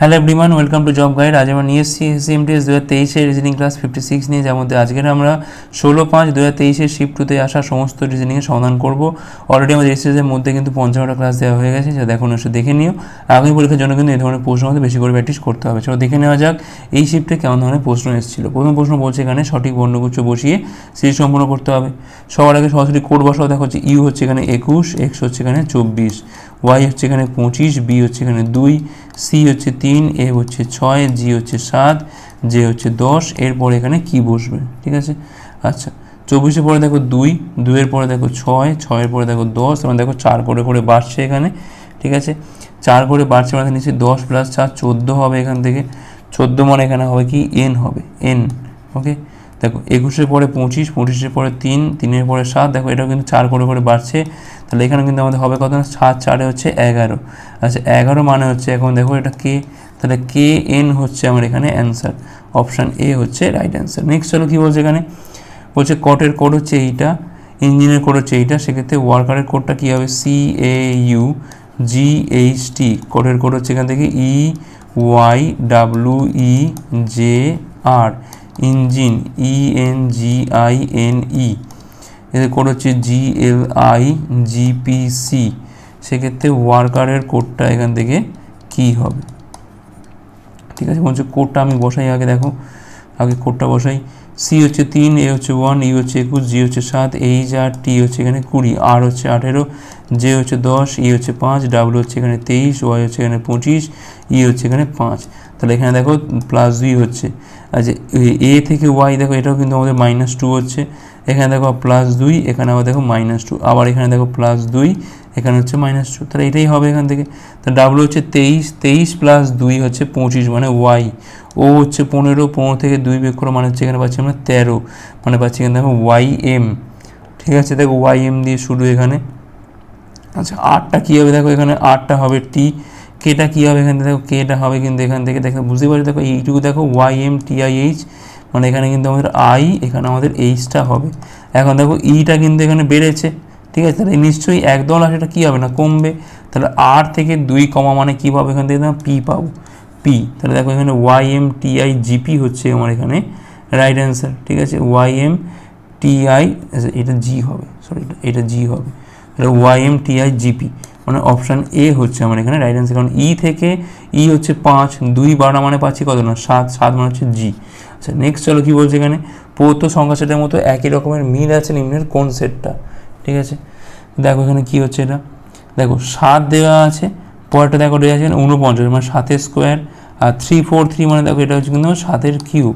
Hello everyone welcome to job guide আজ আমরা নিয়ে এসেছি এসএমটিএস দু হাজার তেইশের রিজনিং ক্লাস ফিফটি সিক্স নিয়ে, যার মধ্যে আজকের আমরা ষোলো পাঁচ দু হাজার তেইশের শিফট টুতে আসা সমস্ত রিজনিংয়ের সমাধান করব। অলরেডি আমাদের এসএসের মধ্যে কিন্তু পঞ্চাশটা ক্লাস দেওয়া হয়ে গেছে যা দেখুন এসে দেখে নিও। আগামী পরীক্ষার জন্য কিন্তু এই ধরনের প্রশ্ন আমাদের বেশি করে প্র্যাকটিস করতে হবে। চলো দেখে নেওয়া যাক এই শিফটে কেমন ধরনের প্রশ্ন এসেছিল। প্রথম প্রশ্ন বলছে এখানে সঠিক বর্ণগুচ্ছ বসিয়ে সিরিজ সম্পূর্ণ করতে হবে। সবার আগে সরাসরি কোড বসাও। দেখো হচ্ছে ইউ হচ্ছে এখানে একুশ এক্স হচ্ছে এখানে চব্বিশ। ওয়াই হচ্ছে এখানে পঁচিশ বি হচ্ছে এখানে দুই সি হচ্ছে তিন এ হচ্ছে ছয় জি হচ্ছে সাত জে হচ্ছে দশ, এরপর এখানে কি বসবে? ঠিক আছে? আচ্ছা চব্বিশের পরে দেখো দুই, দুইয়ের পরে দেখো ছয়, ছয়ের পরে দেখো দশ এবং দেখো চার করে করে বাড়ছে এখানে, ঠিক আছে? চার করে বাড়ছে মানে নিচে দশ প্লাস চার, চোদ্দ হবে এখান থেকে, চোদ্দ মানে এখানে হবে কি? এন হবে এন ওকে দেখো, একুশের পরে পঁচিশ, পঁচিশের পরে তিন, তিনের পরে সাত, দেখো এটাও কিন্তু চার করে করে বাড়ছে। তাহলে এখানে কিন্তু আমাদের হবে কত না? সাত, চারে হচ্ছে এগারো। আচ্ছা এগারো মানে হচ্ছে এখন দেখো এটা কে? তাহলে কে এন হচ্ছে আমার এখানে অ্যান্সার অপশান এ হচ্ছে রাইট অ্যান্সার নেক্সট চলো কী বলছে এখানে? বলছে কটের কোড হচ্ছে এইটা ইঞ্জিনের কোড হচ্ছে এইটা। সেক্ষেত্রে ওয়ার্কারের কোডটা কী হবে? C A U G H T কোডের কোড হচ্ছে এখান থেকে E Y W E J R engine E N G I N E এদের কোড হচ্ছে জি এল আই জিপিসি সেক্ষেত্রে ওয়ার্কারের কোডটা এখান থেকে কী হবে? ঠিক আছে, বলছে কোডটা আমি বসাই, আগে দেখো, আগে কোডটা বসাই। সি হচ্ছে তিন এ হচ্ছে ওয়ান ই হচ্ছে একুশ জি হচ্ছে সাত এইচ আর টি হচ্ছে এখানে কুড়ি আর হচ্ছে আঠেরো জে হচ্ছে দশ ই হচ্ছে পাঁচ ডাব্লু হচ্ছে এখানে তেইশ ওয়াই হচ্ছে এখানে পঁচিশ ই হচ্ছে এখানে পাঁচ। তাহলে এখানে দেখো প্লাস দুই হচ্ছে। আচ্ছা এ থেকে ওয়াই দেখো, এটাও কিন্তু আমাদের মাইনাস টু হচ্ছে। এখানে দেখো প্লাস দুই, এখানে আবার দেখো মাইনাস টু আবার এখানে দেখো প্লাস দুই, এখানে হচ্ছে মাইনাস টু তাহলে এটাই হবে এখান থেকে। তো ডাব্লু হচ্ছে তেইশ তেইশ প্লাস দুই হচ্ছে পঁচিশ মানে ওয়াই ও হচ্ছে পনেরো পনেরো থেকে দুই বের করো মানে হচ্ছে এখানে পাচ্ছি আমরা তেরো মানে পাচ্ছি এখানে দেখো ওয়াই এম ঠিক আছে, দেখো ওয়াই এম দিয়ে শুরু এখানে। আচ্ছা আটটা কী হবে? দেখো এখানে আটটা হবে টি কেটা কী হবে এখানে? দেখো কেটা হবে কিন্তু এখান থেকে দেখো বুঝতে পারছি? দেখো এইটুকু দেখো Y M T I H মানে এখানে কিন্তু আমাদের আই এখানে আমাদের এইচটা হবে। এখন দেখো ইটা কিন্তু এখানে বেড়েছে, ঠিক আছে? তাহলে নিশ্চয়ই একদল আর সেটা কী হবে না? কমবে। তাহলে আর থেকে দুই কমা মানে কী পাবো এখান থেকে? পি পাবো। পি তাহলে দেখো এখানে Y M T I GP হচ্ছে আমার এখানে রাইট অ্যান্সার ঠিক আছে? ওয়াই এম টি আই এটা জি হবে। সরি এটা জি হবে। এটা Y M T I GP মানে অপশান এ হচ্ছে আমার এখানে রাইট অ্যান্সার কারণ ই থেকে ই হচ্ছে পাঁচ, দুই বারো মানে পাচ্ছি কত না? সাত সাত মানে হচ্ছে জি আচ্ছা নেক্সট চলো কী বলছে এখানে? পৌত্য সংখ্যা সেটের মতো একই রকমের মিল আছে নিম্নের কোন সেটটা? ঠিক আছে? দেখো এখানে কী হচ্ছে এটা। দেখো, সাত দেওয়া আছে, পরেরটা দেখো দেওয়া আছে উনপঞ্চাশ মানে সাতের স্কোয়ার আর থ্রি ফোর থ্রি মানে দেখো এটা হচ্ছে কিন্তু সাতের কিউব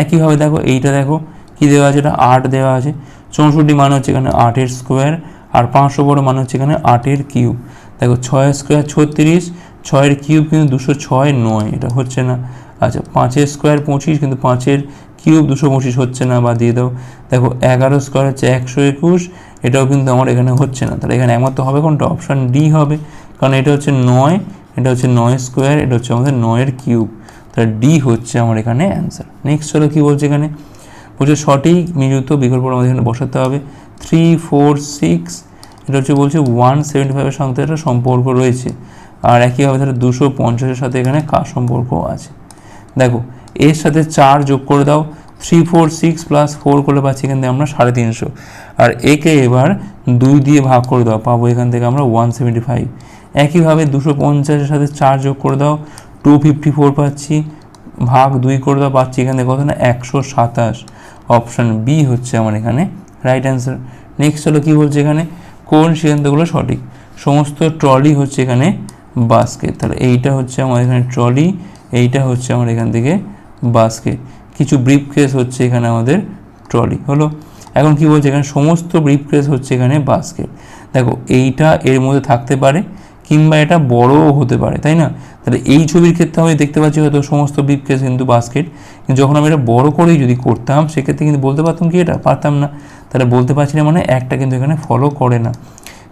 একইভাবে দেখো, এইটা দেখো কী দেওয়া আছে? এটা আট দেওয়া আছে, চৌষট্টি মানে হচ্ছে এখানে আটের স্কোয়ার আর পাঁচশো বড় মানে হচ্ছে এখানে আটের কিউব। দেখো ছয় স্কোয়ার ছত্রিশ, ছয়ের কিউব কিন্তু দুশো ছয় নয়, এটা হচ্ছে না। আচ্ছা পাঁচের স্কোয়ার পঁচিশ কিন্তু পাঁচের কিউব দুশো পঁচিশ হচ্ছে না বা দিয়ে দাও। দেখো এগারো স্কোয়ার হচ্ছে একশো একুশ, এটাও কিন্তু আমার এখানে হচ্ছে না। তাহলে এখানে একমাত্র হবে কোনটা? অপশান ডি হবে। কারণ এটা হচ্ছে নয়, এটা হচ্ছে নয় স্কোয়ার, এটা হচ্ছে আমাদের নয়ের কিউব। তাহলে ডি হচ্ছে আমার এখানে অ্যান্সার। নেক্সট চলো কী বলছে এখানে? বলছে সঠিক নিযুক্ত বিকল্প আমাদের এখানে বসাতে হবে। থ্রি ফোর সিক্স এটা হচ্ছে বলছে ওয়ান সেভেন্টি ফাইভের সঙ্গে একটা সম্পর্ক রয়েছে। আর একইভাবে তাহলে দুশো পঞ্চাশের সাথে এখানে কার সম্পর্ক আছে? দেখো, এর সাথে চার যোগ করে দাও। Three four six plus four করলে পাচ্ছি এখান থেকে আমরা সাড়ে তিনশো। আর একে এবার দুই দিয়ে ভাগ করে দাও, পাবো এখান থেকে আমরা ওয়ান সেভেন্টি ফাইভ একইভাবে দুশো পঞ্চাশের সাথে চার যোগ করে দাও টু ফিফটি ফোর পাচ্ছি। ভাগ দুই করে দাও, পাচ্ছি এখান থেকে কত না? একশো সাতাশ। অপশান বি হচ্ছে আমার এখানে রাইট অ্যান্সার নেক্সট হলো কী বলছে এখানে? কোন সিদ্ধান্তগুলো সঠিক? সমস্ত ট্রলি হচ্ছে এখানে বাস্কেট তাহলে এইটা হচ্ছে আমার এখানে ট্রলি এইটা হচ্ছে আমার এখান থেকে বাস্কেট কিছু ব্রিফ কেস হচ্ছে এখানে আমাদের ট্রলি হলো? এখন কি বলছে এখানে? সমস্ত ব্রিফ কেস হচ্ছে এখানে বাস্কেট দেখো, এইটা এর মধ্যে থাকতে পারে কিংবা এটা বড়ও হতে পারে, তাই না? তাহলে এই ছবির ক্ষেত্রে আমি দেখতে পাচ্ছি হয়তো সমস্ত ব্রিফ কেস কিন্তু বাস্কেট যখন আমি এটা বড় করেই যদি করতাম, সেক্ষেত্রে কিন্তু বলতে পারতাম কি এটা? পারতাম না। তাহলে বলতে পারছি না মানে একটা কিন্তু এখানে ফলো করে না।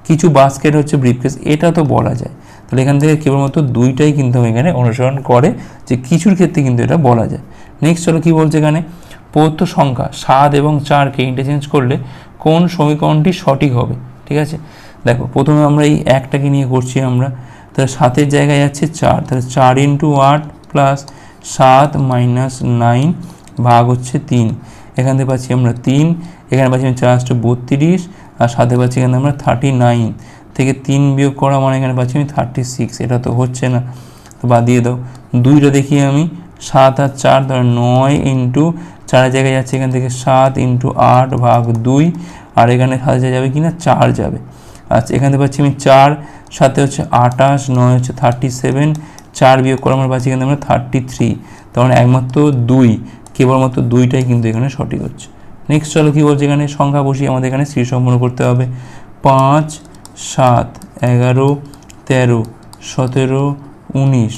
কিছু বাস্কেট হচ্ছে ব্রিফকেস এটা তো বলা যায়। তাহলে এখান থেকে কেবলমাত্র দুইটাই কিন্তু এখানে অনুসরণ করে যে কিছুর ক্ষেত্রে কিন্তু এটা বলা যায়। নেক্সট চলো কী বলছে এখানে? প্রদত্ত সংখ্যা সাত এবং চারকে ইন্টারচেঞ্জ করলে কোন সমীকরণটি সঠিক হবে? ঠিক আছে? দেখো, প্রথমে আমরা এই একটাকে নিয়ে করছি আমরা। তাহলে সাতের জায়গায় যাচ্ছে চার। তাহলে চার ইন্টু আট প্লাস সাত মাইনাস নাইন ভাগ হচ্ছে তিন। এখান থেকে পাচ্ছি আমরা তিন। এখানে পাচ্ছি আমি চার আসছে বত্রিশ। আর সাথে পাচ্ছি এখানে আমরা থার্টি নাইন থেকে তিন বিয়োগ করা মানে এখানে পাচ্ছি আমি থার্টি সিক্স এটা তো হচ্ছে না। তো বাদ দিয়ে দাও। দুইটা দেখি আমি। সাত আর চার ধর নয় ইন্টু চারের জায়গায় যাচ্ছে এখান থেকে সাত ইন্টু আট ভাগ দুই। আর এখানে সাথে যাবে কি না চার যাবে। আচ্ছা এখান পাচ্ছি আমি চার, সাথে হচ্ছে আটাশ নয় হচ্ছে থার্টি সেভেন চার বিয়োগ করে আমরা পাচ্ছি এখানে আমরা থার্টি থ্রি তখন একমাত্র দুই, কেবলমাত্র দুইটাই কিন্তু এখানে সঠিক হচ্ছে। নেক্সট চলো কী বলছে এখানে? সংখ্যা বসিয়ে আমাদের এখানে শ্রী সম্পন্ন করতে হবে। পাঁচ, সাত, এগারো, তেরো, সতেরো, উনিশ,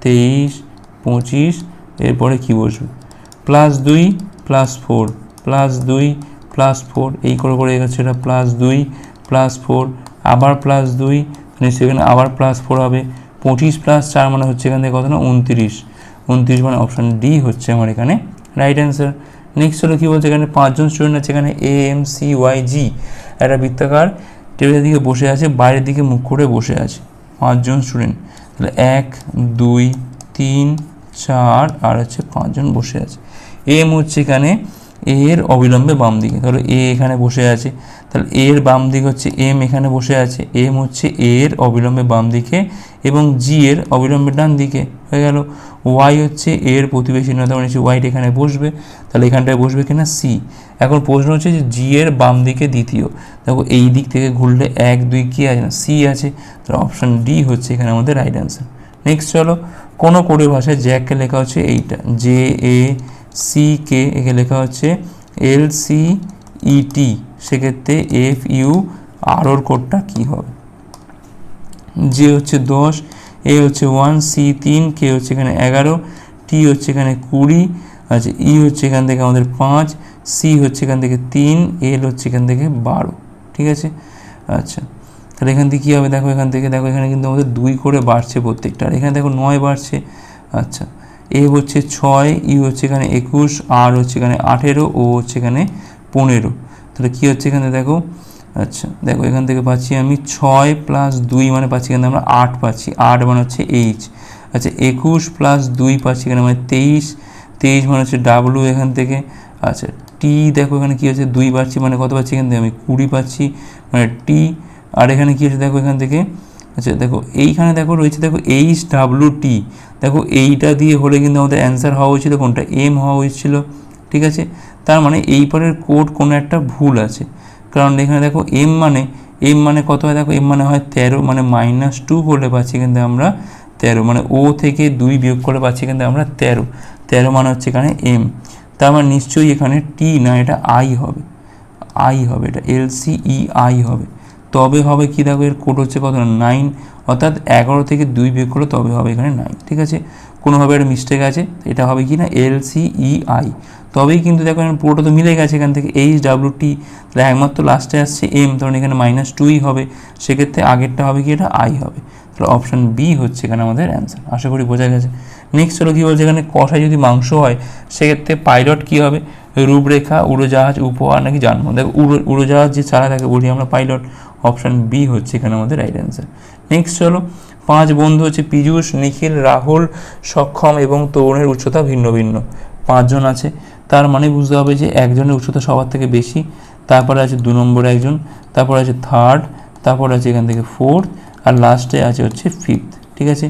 তেইশ, পঁচিশ, এরপরে কী বসবে? প্লাস দুই প্লাস ফোর প্লাস দুই প্লাস ফোর এই করে করে এগোচ্ছে এটা প্লাস দুই প্লাস ফোর আবার প্লাস দুই নিশ্চয়ই এখানে আবার প্লাস ফোর হবে। পঁচিশ প্লাস চার মানে হচ্ছে এখান থেকে কত না উনত্রিশ। উনত্রিশ মানে অপশান ডি হচ্ছে আমার এখানে রাইট অ্যান্সার নেক্সট হলো কী বলছে? এখানে পাঁচজন স্টুডেন্ট আছে, এখানে A M C Y G একটা বৃত্তাকার টেবিলের দিকে বসে আছে, বাইরের দিকে মুখ করে বসে আছে। পাঁচজন স্টুডেন্ট তাহলে এক, দুই, তিন, চার, আর হচ্ছে পাঁচজন বসে আছে। এম হচ্ছে এখানে এর অবিলম্বে বাম দিকে। ধরো এ এখানে বসে আছে। তাহলে এর বাম দিকে হচ্ছে এম এখানে বসে আছে। এম হচ্ছে এর অবিলম্বে বাম দিকে এবং জি এর অবিলম্বে ডান দিকে। হয়ে গেল। ওয়াই হচ্ছে এর প্রতিবেশী নয়, তার মানে হচ্ছে ওয়াইট এখানে বসবে। তাহলে এখানটায় বসবে কিনা সি এখন প্রশ্ন হচ্ছে যে জি এর বাম দিকে দ্বিতীয়। দেখো, এই দিক থেকে ঘুরলে এক, দুই কি আছে না? সি আছে। তাহলে অপশান ডি হচ্ছে এখানে আমাদের রাইট অ্যান্সার নেক্সট চলো, কোনো কোডের ভাষায় জ্যাককে লেখা হচ্ছে এইটা। জে এ সি কে একে লেখা হচ্ছে এল সি ইটি সেক্ষেত্রে এফ ইউ আর ওর কোডটা কী হবে? জে হচ্ছে দশ এ হচ্ছে ওয়ান সি তিন কে হচ্ছে এখানে এগারো টি হচ্ছে এখানে কুড়ি আচ্ছা ই হচ্ছে এখান থেকে আমাদের পাঁচ সি হচ্ছে এখান থেকে তিন এল হচ্ছে এখান থেকে বারো, ঠিক আছে? আচ্ছা তাহলে এখান থেকে কী হবে? দেখো এখান থেকে, দেখো এখানে কিন্তু আমাদের দুই করে বাড়ছে প্রত্যেকটা, আর এখানে দেখো নয় বাড়ছে আচ্ছা। এ হচ্ছে ছয় ইউ হচ্ছে এখানে একুশ, আর হচ্ছে এখানে আঠেরো, ও হচ্ছে এখানে পনেরো। তাহলে কী হচ্ছে এখানে দেখো? আচ্ছা দেখো এখান থেকে পাচ্ছি আমি ছয় প্লাস দুই মানে পাচ্ছি এখানে আমরা আট পাচ্ছি। আট মানে হচ্ছে এইচ আচ্ছা একুশ প্লাস দুই পাচ্ছি এখানে মানে তেইশ। তেইশ মানে হচ্ছে ডাব্লু এখান থেকে। আচ্ছা টি দেখো এখানে কী হচ্ছে? দুই পাচ্ছি মানে কত পাচ্ছি এখান থেকে? আমি কুড়ি পাচ্ছি মানে টি আর এখানে কী হচ্ছে দেখো এখান থেকে? আচ্ছা দেখো, এইখানে দেখো রয়েছে, দেখো এইচ ডাব্লু টি দেখো, এইটা দিয়ে হলে কিন্তু আমাদের অ্যান্সার হওয়া হয়েছিল কোনটা এম হওয়া উচিত ছিল, ঠিক আছে? তার মানে এই পরের কোড কোনো একটা ভুল আছে। কারণ এখানে দেখো এম মানে এম মানে কত হয়? দেখো এম মানে হয় তেরো মানে মাইনাস টু করলে পাচ্ছি কিন্তু আমরা তেরো মানে ও থেকে দুই বিয়োগ করে পাচ্ছি কিন্তু আমরা তেরো। তেরো মানে হচ্ছে এখানে এম তার মানে নিশ্চয়ই এখানে টি না, এটা আই হবে। আই হবে এটা এল সি ই আই হবে। তবে হবে কি দেখো, এর কোড হচ্ছে কত? নাইন অর্থাৎ এগারো থেকে দুই বিয়োগ করলে তবে হবে এখানে নাইন ঠিক আছে? কোনোভাবে একটা মিস্টেক আছে, এটা হবে কি না? এল সি ই আই তবেই কিন্তু দেখো পুরোটা তো মিলে গেছে এখান থেকে। এইচ ডাব্লিউ টি তাহলে একমাত্র লাস্টে আসছে এম তখন এখানে মাইনাস টুই হবে। সেক্ষেত্রে আগেরটা হবে কি? এটা আই হবে। তাহলে অপশান বি হচ্ছে এখানে আমাদের অ্যান্সার আশা করি বোঝা গেছে। নেক্সট হলো কী বলছে এখানে? কষায় যদি মাংস হয়, সেক্ষেত্রে পাইলট কী হবে? রূপরেখা, উড়োজাহাজ, উপহার নাকি যানবাহন দেখো, উড়ো, উড়োজাহাজ যে চালা থাকে, বলি আমরা পাইলট অপশান বি হচ্ছে এখানে আমাদের রাইট অ্যান্সার নেক্সট চলো, পাঁচ বন্ধু হচ্ছে পীযূষ, নিখিল, রাহুল, সক্ষম এবং তরুণের উচ্চতা ভিন্ন ভিন্ন। পাঁচজন আছে, তার মানে বুঝতে হবে যে একজনের উচ্চতা সবার থেকে বেশি, তারপরে আছে দু নম্বরে একজন, তারপরে আছে থার্ড তারপরে আছে এখান থেকে ফোর্থ আর লাস্টে আছে হচ্ছে ফিফথ ঠিক আছে?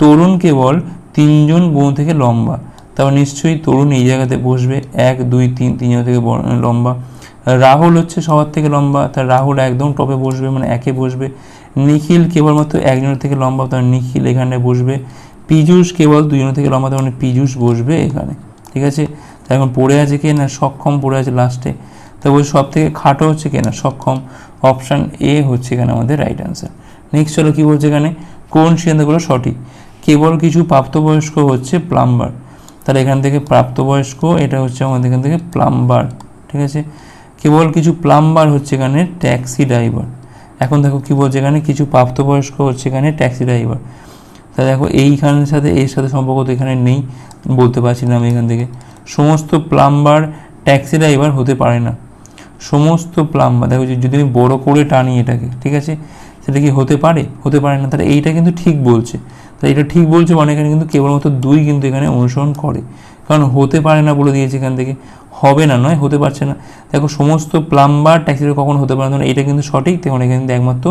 তরুণ কেবল তিনজন বন্ধু থেকে লম্বা, তারপর নিশ্চয়ই তরুণ এই জায়গাতে বসবে, এক, দুই, তিন, তিনজন থেকে লম্বা। রাহুল হচ্ছে সবার থেকে লম্বা, তার রাহুল একদম টপে বসবে মানে একে বসবে। নিখিল কেবলমাত্র একজনের থেকে লম্বা, তার নিখিল এখানে বসবে। পীযূষ কেবল দুজনের থেকে লম্বা, তার মানে পীযূষ বসবে এখানে, ঠিক আছে? তা এখন পড়ে আছে কে না? সক্ষম পড়ে আছে লাস্টে তো বলছি সব থেকে খাটো হচ্ছে কে না? সক্ষম। অপশান এ হচ্ছে এখানে আমাদের রাইট অ্যান্সার নেক্সট চলো কী বলছে এখানে? কোন সিদ্ধান্তগুলো সঠিক? কেবল কিছু প্রাপ্তবয়স্ক হচ্ছে প্লাম্বার তাহলে এখান থেকে প্রাপ্তবয়স্ক, এটা হচ্ছে আমাদের এখান থেকে প্লাম্বার ঠিক আছে? কেবল কিছু প্লাম্বার হচ্ছে এখানে ট্যাক্সি ড্রাইভার এখন দেখো কী বলছে এখানে? কিছু প্রাপ্তবয়স্ক হচ্ছে এখানে ট্যাক্সি ড্রাইভার তা দেখো এইখানের সাথে, এর সাথে সম্পর্ক তো এখানে নেই, বলতে পারছি না আমি এখান থেকে। সমস্ত প্লাম্বার ট্যাক্সি ড্রাইভার হতে পারে না। সমস্ত প্লাম্বার দেখো যদি আমি বড় করে টানি এটাকে, ঠিক আছে? সেটা কি হতে পারে? হতে পারে না। তাহলে এইটা কিন্তু ঠিক বলছে। তাই এটা ঠিক বলছে মানে এখানে কিন্তু কেবলমাত্র দুই কিন্তু এখানে অনুসরণ করে। কারণ হতে পারে না বলে দিয়েছে এখান থেকে। হবে না, নয়, হতে পারছে না। দেখো, সমস্ত প্লাম্বার ট্যাক্সি কখন হতে পারে না। এটা কিন্তু সঠিক তখন এখানে কিন্তু একমাত্র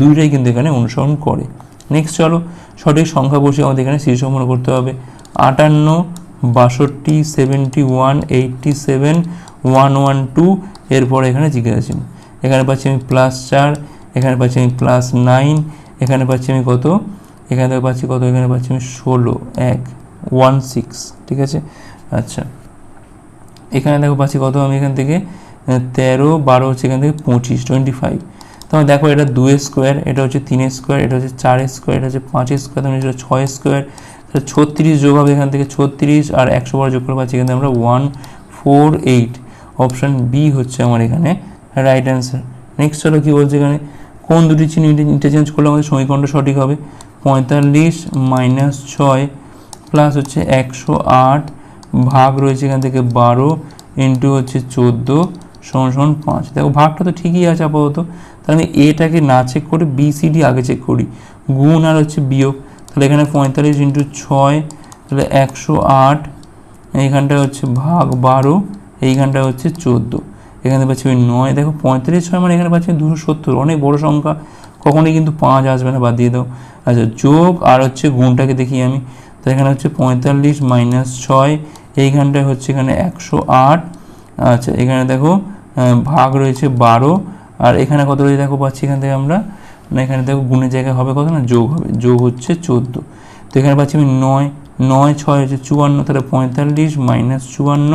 দুইটাই কিন্তু এখানে অনুসরণ করে। নেক্সট চলো, সঠিক সংখ্যা বসে আমাদের এখানে শীর্ষ মনে করতে হবে। আটান্ন, বাষট্টি seventy one eighty seven one one two এরপর এখানে জিজ্ঞাসা এখানে পাচ্ছি আমি প্লাস চার, এখানে পাচ্ছি আমি প্লাস নাইন এখানে পাচ্ছি আমি কত? এখানে পাচ্ছি কত? এখানে পাচ্ছি আমি ষোলো, এক। ওয়ান সিক্স ঠিক আছে? আচ্ছা। এখানে দেখো পাচ্ছি কত? আমি এখান থেকে তেরো, বারো হচ্ছে এখান থেকে পঁচিশ টোয়েন্টি ফাইভ তখন দেখো এটা দুয়ের স্কোয়ার এটা হচ্ছে তিনের স্কোয়ার এটা হচ্ছে চারের স্কোয়ার এটা হচ্ছে পাঁচের স্কোয়ার তখন এটা ছয়ের স্কোয়ার তাহলে ছত্রিশ যোগ হবে এখান থেকে ছত্রিশ, আর একশো বার যোগ করে পাচ্ছি এখানে আমরা one four eight option B হচ্ছে আমার এখানে রাইট অ্যান্সার নেক্সট হলো কী বলছে এখানে? কোন দুটি চিহ্ন ইন্টারচেঞ্জ করলে আমাদের সমীকরণটা সঠিক হবে? পঁয়তাল্লিশ মাইনাস ছয় প্লাস হচ্ছে একশো আট, ভাগ রয়েছে এখান থেকে বারো ইন্টু হচ্ছে চোদ্দ, সমান সমান পাঁচ। দেখো ভাগটা তো ঠিকই আছে আপাতত। তাহলে আমি এটাকে না চেক করে ডি আগে চেক করি। গুণ আর হচ্ছে বিয়োগ। তাহলে এখানে পঁয়তাল্লিশ ইন্টু ছয়, তাহলে একশো আট এইখানটা হচ্ছে ভাগ বারো এইখানটা হচ্ছে চোদ্দ। এখানে পাচ্ছি ওই নয়। দেখো পঁয়তাল্লিশ ছয় মানে এখানে পাচ্ছি দুশো সত্তর। অনেক বড় সংখ্যা। কখনোই কিন্তু পাঁচ আসবে না, বাদ দিয়ে দাও। আচ্ছা যোগ আর হচ্ছে গুণটাকে দেখি আমি। তো এখানে হচ্ছে পঁয়তাল্লিশ মাইনাস ছয়, এইখানটায় হচ্ছে এখানে একশো আট। আচ্ছা এখানে দেখো ভাগ রয়েছে বারো, আর এখানে কত রয়েছে দেখো পাচ্ছি এখান থেকে আমরা? না এখানে দেখো গুণের জায়গায় হবে কত না? যোগ হবে, যোগ হচ্ছে চোদ্দ। তো এখানে পাচ্ছি আমি নয় নয়, ছয় হচ্ছে চুয়ান্ন, তাহলে পঁয়তাল্লিশ মাইনাস চুয়ান্ন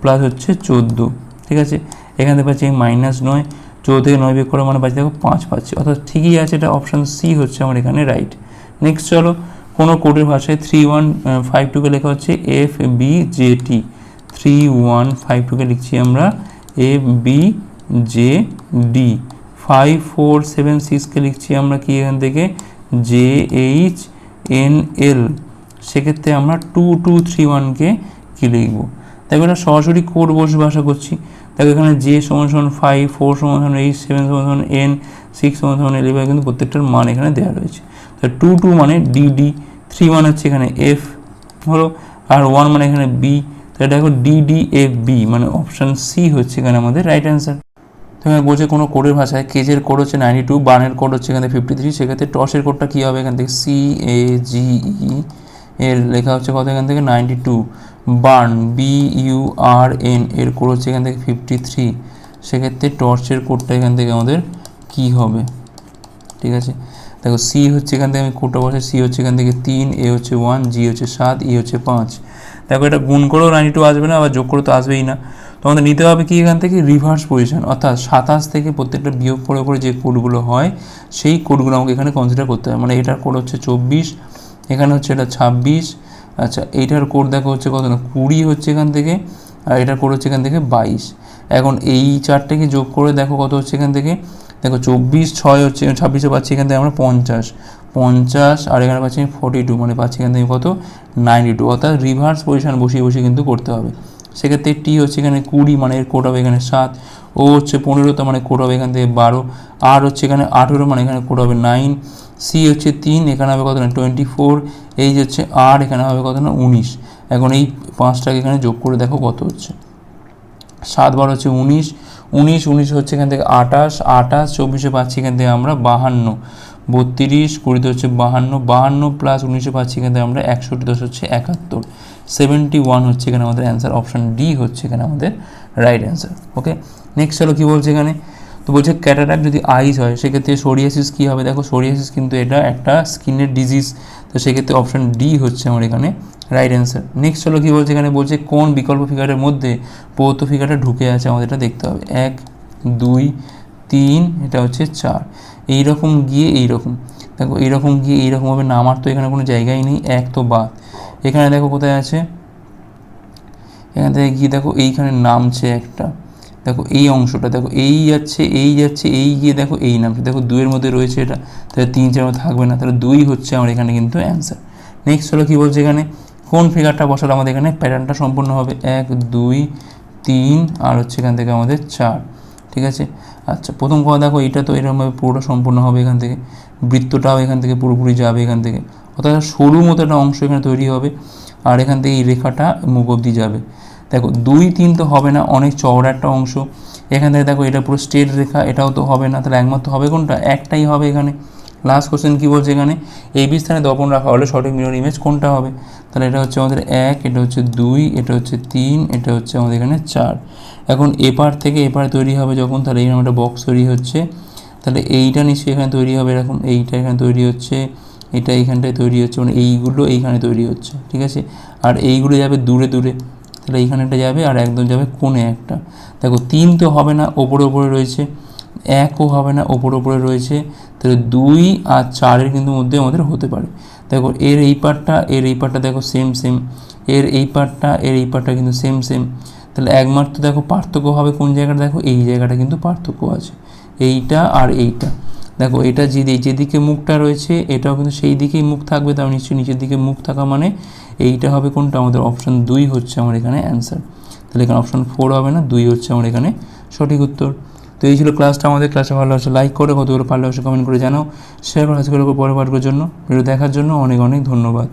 প্লাস হচ্ছে চোদ্দ। ঠিক আছে? এখানে পাচ্ছি মাইনাস নয়, চৌদ্দ থেকে নয় বিয়োগ করে মানে পাচ্ছি দেখো পাঁচ পাচ্ছি। অর্থাৎ ঠিকই আছে এটা অপশান সি হচ্ছে আমার এখানে রাইট নেক্সট চলো কোনো কোডের ভাষায় থ্রি ওয়ান ফাইভ টুকে লেখা হচ্ছে F B J T three one five টুকে লিখছি আমরা F B J D five four seven সিক্সকে লিখছি আমরা কি এখান থেকে? জে এইচ এন এল সেক্ষেত্রে আমরা টু টু থ্রি ওয়ানকে কী লিখব? দেখো এটা সরাসরি কোড বসবে আশা করছি। দেখো এখানে জে সমান সমান ফাইভ ফোর সমান সমান এইট সেভেন সমান সমান এন সিক্স সমান সমান এলেভেন কিন্তু প্রত্যেকটার মান এখানে দেওয়া রয়েছে। টু টু মানে ডিডি থ্রি মানে হচ্ছে এখানে এফ হলো, আর ওয়ান মানে এখানে বি তো এটা দেখো ডিডি এফ বি মানে অপশান সি হচ্ছে এখানে আমাদের রাইট অ্যান্সার তো এখানে বলছে কোনো কোডের ভাষায় কেজের কোড হচ্ছে নাইনটি টু বার্নের কোড হচ্ছে এখানে ফিফটি থ্রি সেক্ষেত্রে টসের কোডটা কী হবে এখান থেকে? সি এ জি ই এর লেখা হচ্ছে কত এখান থেকে? Ninety two burn B U R N এর কোড হচ্ছে এখান থেকে ফিফটি থ্রি সেক্ষেত্রে টর্চের কোডটা এখান থেকে আমাদের কী হবে? ঠিক আছে? দেখো সি হচ্ছে এখান থেকে আমি কোডটা বসে সি হচ্ছে এখান থেকে তিন এ হচ্ছে ওয়ান জি হচ্ছে সাত ই হচ্ছে পাঁচ। দেখো এটা গুণ করেও নাইনটি টু আসবে না, আবার যোগ করে তো আসবেই না। তো আমাদের নিতে হবে কি এখান থেকে? রিভার্স পজিশন অর্থাৎ সাতাশ থেকে প্রত্যেকটা বিয়োগ করে করে যে কোডগুলো হয়, সেই কোডগুলো আমাকে এখানে কনসিডার করতে হবে। মানে এটার কোড হচ্ছে চব্বিশ, এখানে হচ্ছে এটা ছাব্বিশ আচ্ছা এইটার কোড দেখো হচ্ছে কত না, কুড়ি হচ্ছে এখান থেকে, আর এটার কোড হচ্ছে এখান থেকে বাইশ। এখন এই চারটেকে যোগ করে দেখো কত হচ্ছে এখান থেকে? দেখো চব্বিশ, ছয় হচ্ছে, ছাব্বিশে পাচ্ছি এখান থেকে আমরা পঞ্চাশ। পঞ্চাশ, আর এখানে পাচ্ছি আমি ফর্টি টু মানে পাচ্ছি এখান থেকে কত? নাইনটি টু অর্থাৎ রিভার্স পজিশন বসিয়ে বসিয়ে কিন্তু করতে হবে। সেক্ষেত্রে টি হচ্ছে এখানে কুড়ি মানে এর কোড হবে এখানে সাত। ও হচ্ছে পনেরো তো মানে কোড হবে এখান থেকে বারো। আর হচ্ছে এখানে আঠেরো মানে এখানে কোড হবে নাইন সি হচ্ছে তিন, এখানে হবে কত না টোয়েন্টি ফোর এইচ হচ্ছে আট এখানে হবে কত না, উনিশ। এখন এই পাঁচটাকে এখানে যোগ করে দেখো কত হচ্ছে। সাত বার হচ্ছে উনিশ উনিশ উনিশ হচ্ছে এখান থেকে আঠাশ আঠাশ, চব্বিশে পাচ্ছি এখান থেকে আমরা বাহান্ন। বত্রিশ কুড়িতে হচ্ছে বাহান্ন বাহান্ন প্লাস উনিশে পাচ্ছি এখান থেকে আমরা একষট্টি দশ হচ্ছে একাত্তর। সেভেন্টি ওয়ান হচ্ছে এখানে আমাদের অ্যান্সার অপশান ডি হচ্ছে এখানে আমাদের রাইট অ্যান্সার ওকে নেক্সট হলো কী বলছে এখানে? তো বলছে ক্যাটারাক্ট যদি আইস হয়, সেক্ষেত্রে সোরিয়াসিস কী হবে? দেখো সোরিয়াসিস কিন্তু এটা একটা স্কিনের ডিজিজ তো সেক্ষেত্রে অপশান ডি হচ্ছে আমার এখানে রাইট অ্যান্সার নেক্সট হলো কী বলছে? এখানে বলছে, কোন বিকল্প ফিগারের মধ্যে পৌত ফিগারটা ঢুকে আছে? আমাদের এটা দেখতে হবে। এক, দুই, তিন, এটা হচ্ছে চার। এইরকম গিয়ে এইরকম। দেখো, এইরকম গিয়ে এইরকমভাবে নামার তো এখানে কোনো জায়গাই নেই। এক তো বাদ। এখানে দেখো কোথায় আছে? এখান থেকে গিয়ে দেখো, এইখানে নামছে একটা। দেখো এই অংশটা, দেখো এই যাচ্ছে এই যাচ্ছে, এই গিয়ে দেখো এই নামছে দেখো দুইয়ের মধ্যে রয়েছে এটা, তাহলে তিন, চার থাকবে না, তাহলে দুই হচ্ছে আমার এখানে কিন্তু অ্যান্সার নেক্সট হলো কী বলছে এখানে? কোন ফিগারটা বসালে আমাদের এখানে প্যাটার্নটা সম্পূর্ণ হবে? এক, দুই, তিন, আর হচ্ছে এখান থেকে আমাদের চার, ঠিক আছে? আচ্ছা প্রথম কথা দেখো এটা তো এরকমভাবে পুরোটা সম্পূর্ণ হবে এখান থেকে, বৃত্তটাও এখান থেকে পুরোপুরি যাবে এখান থেকে, অর্থাৎ সরু মতো একটা অংশ এখানে তৈরি হবে, আর এখান থেকে এই রেখাটা মুখ অবধি যাবে। দেখো, দুই তিন তো হবে না, অনেক চওড়া একটা অংশ। এখান থেকে দেখো, এটা পুরো স্ট্রেট রেখা, এটাও তো হবে না, তাহলে একমাত্র হবে কোনটা? একটাই হবে এখানে। লাস্ট কোশ্চেন কী বলছে এখানে? এই স্থানে দপন রাখা হলে সঠিক মিরর ইমেজ কোনটা হবে? তাহলে এটা হচ্ছে আমাদের এক, এটা হচ্ছে দুই, এটা হচ্ছে তিন, এটা হচ্ছে আমাদের এখানে চার। এখন এপার থেকে এপারে তৈরি হবে যখন, তাহলে এইরকম একটা বক্স তৈরি হচ্ছে। তাহলে এইটা নিশ্চয়ই এখানে তৈরি হবে, এরকম এইটা এখানে তৈরি হচ্ছে, এটা এইখানটায় তৈরি হচ্ছে মানে এইগুলো এইখানে তৈরি হচ্ছে, ঠিক আছে? আর এইগুলো যাবে দূরে দূরে। তাহলে এইখানে একটা যাবে আর একদম যাবে কোণে একটা। দেখো তিন তো হবে না, ওপরে ওপরে রয়েছে, একও হবে না, ওপরে ওপরে রয়েছে, তাহলে দুই আর চারের কিন্তু মধ্যে আমাদের হতে পারে। দেখো এর এই পার্টটা, এর এই পার্টটা দেখো সেম সেম এর এই পার্টটা, এর এই পার্টটা কিন্তু সেম সেম তাহলে একমাত্র দেখো পার্থক্য হবে কোন জায়গাটা? দেখো এই জায়গাটা কিন্তু পার্থক্য আছে, এইটা আর এইটা। দেখো, এটা যে যেদিকে মুখটা রয়েছে, এটাও কিন্তু সেই দিকেই মুখ থাকবে তার নিশ্চয়ই নিচের দিকে মুখ থাকা মানে এইটা হবে কোনটা? আমাদের অপশান দুই হচ্ছে আমার এখানে অ্যান্সার তাহলে এখানে অপশান ফোর হবে না, দুই হচ্ছে আমার এখানে সঠিক উত্তর। তো এই ছিল ক্লাসটা আমাদের ক্লাসে ভালো লাগছে লাইক করে, কতগুলো পারলে অবশ্যই কমেন্ট করে জানাও। শেয়ার করে, আজকের পরে পাঠকের জন্য। ভিডিও দেখার জন্য অনেক অনেক ধন্যবাদ।